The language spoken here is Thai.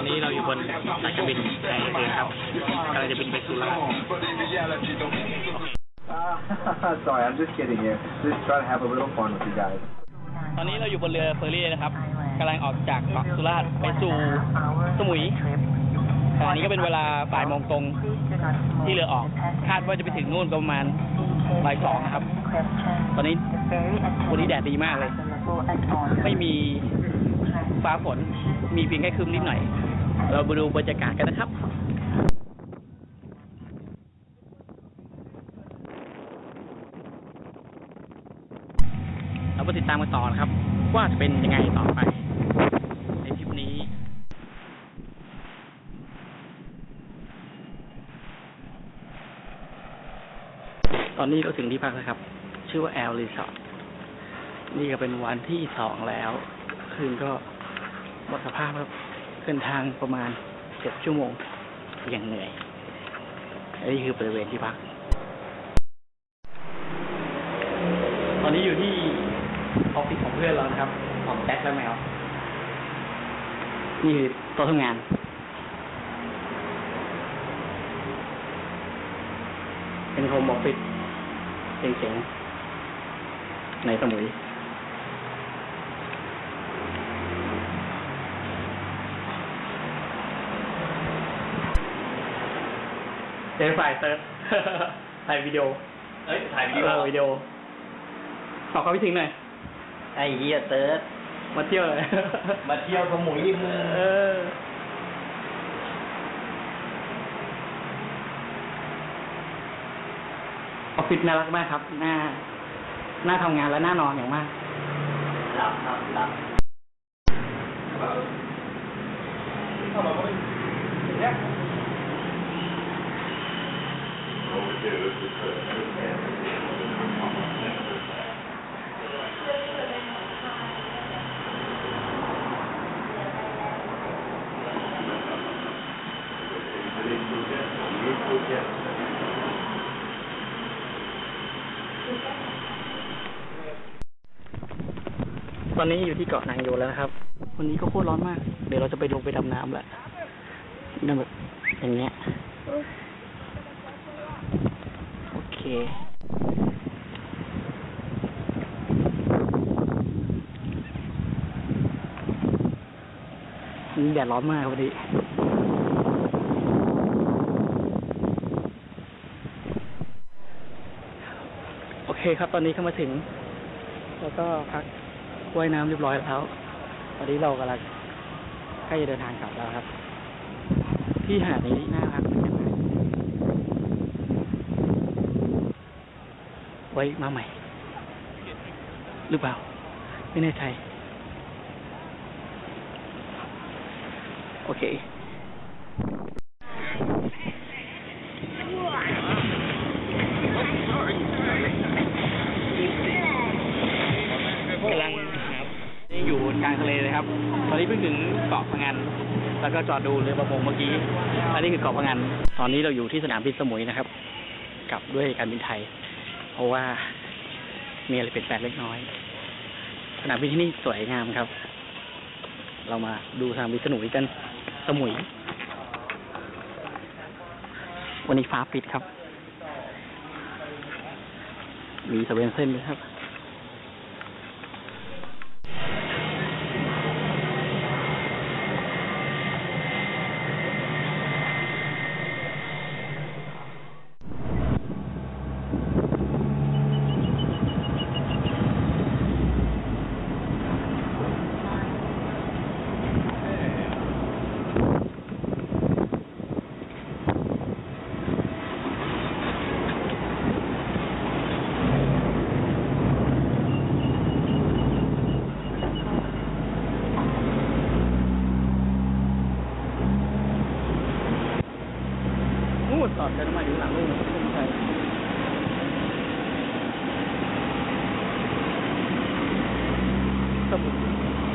อนนี้เราอยู่บนสายการบินแอร์เอเชียครับกำลังจะบินไปสุราษฎร์ Ah, sorry, I'm just kidding you. Just try to have a little fun with you guys. ตอนนี้เราอยู่บนเรือเฟอร์รี่นะครับกำลังออกจากเกาะสุราษฎร์ไปสู่สมุยขณะนี้ก็เป็นเวลาบ่ายโมงตรงที่เรือออก คาดว่าจะไปถึงนู่นก็ประมาณบ่ายสองนะครับ ตอนนี้วันนี้แดดดีมากเลย ไม่มีฟ้าฝน มีเพียงแค่ครึ้มนิดหน่อย เราไปดูบรรยากาศกันนะครับเราไปติดตามกันต่อนะครับ ว่าจะเป็นยังไงต่อไป ในทริปนี้ตอนนี้เราถึงที่พักแล้วครับ ชื่อว่าแอลรีสอร์ทนี่ก็เป็นวันที่สองแล้ว คืนก็หมดสภาพครับ เดินทางประมาณเจ็ดชั่วโมงอย่างเหนื่อยอันนี้คือบริเวณที่พัก ตอนนี้อยู่ที่ออฟฟิศของเพื่อนเรานะครับ ของแจ็คและแมว นี่คือโต๊ะทำงาน เป็นโฮมออฟฟิศเจ๋งๆในสมุย เจอฝ่ายเซิร์ฟถ่ายวิดีโอเอ้ยถ่ายวิดีโอเออวิดีโอขอความคิดถึงหน่อย ไอ้เหี้ยเติร์ดมาเที่ยวเลย มาเที่ยวสมุยมึงเออ ออฟฟิศน่ารักมากครับ หน้า หน้าทำงานและหน้านอนอย่างมาก หลับหลับหลับ ตอนนี้อยู่ที่เกาะนางโยแล้วครับ วันนี้ก็โคตรร้อนมาก เดี๋ยวเราจะไปลงไปดำน้ำแหละนั่นแบบอย่างเงี้ย แดดร้อนมากครับวันนี้โอเคครับ ตอนนี้เข้ามาถึง แล้วก็พักว่ายน้ำเรียบร้อยแล้วตอนนี้เรากำลังใกล้จะเดินทางกลับแล้วครับ ที่หาดนี้น่ารักเหมือนกันนะไว้มาใหม่ หรือเปล่า ไม่แน่ใจ โอเคกำลังนี่อยู่กลางทะเลเลยครับ ตอนนี้เพิ่งถึงเกาะพะงัน แล้วก็จอดดูเรือประมงเมื่อกี้ อันนี้คือเกาะพะงัน ตอนนี้เราอยู่ที่สนามบินสมุยนะครับ กลับด้วยการบินไทย ราะว่ามีอะไรเปลี่ยนแปลงเล็กน้อย สนามบินที่นี่สวยงามครับ เรามาดูสนามบินสนุยกัน สมุย วันนี้ฟ้าปิดครับ มีสเวนเส้นด้วยครับ ต่อเติมน้ำมันอยู่หลังลูกขึ้นไปสมุด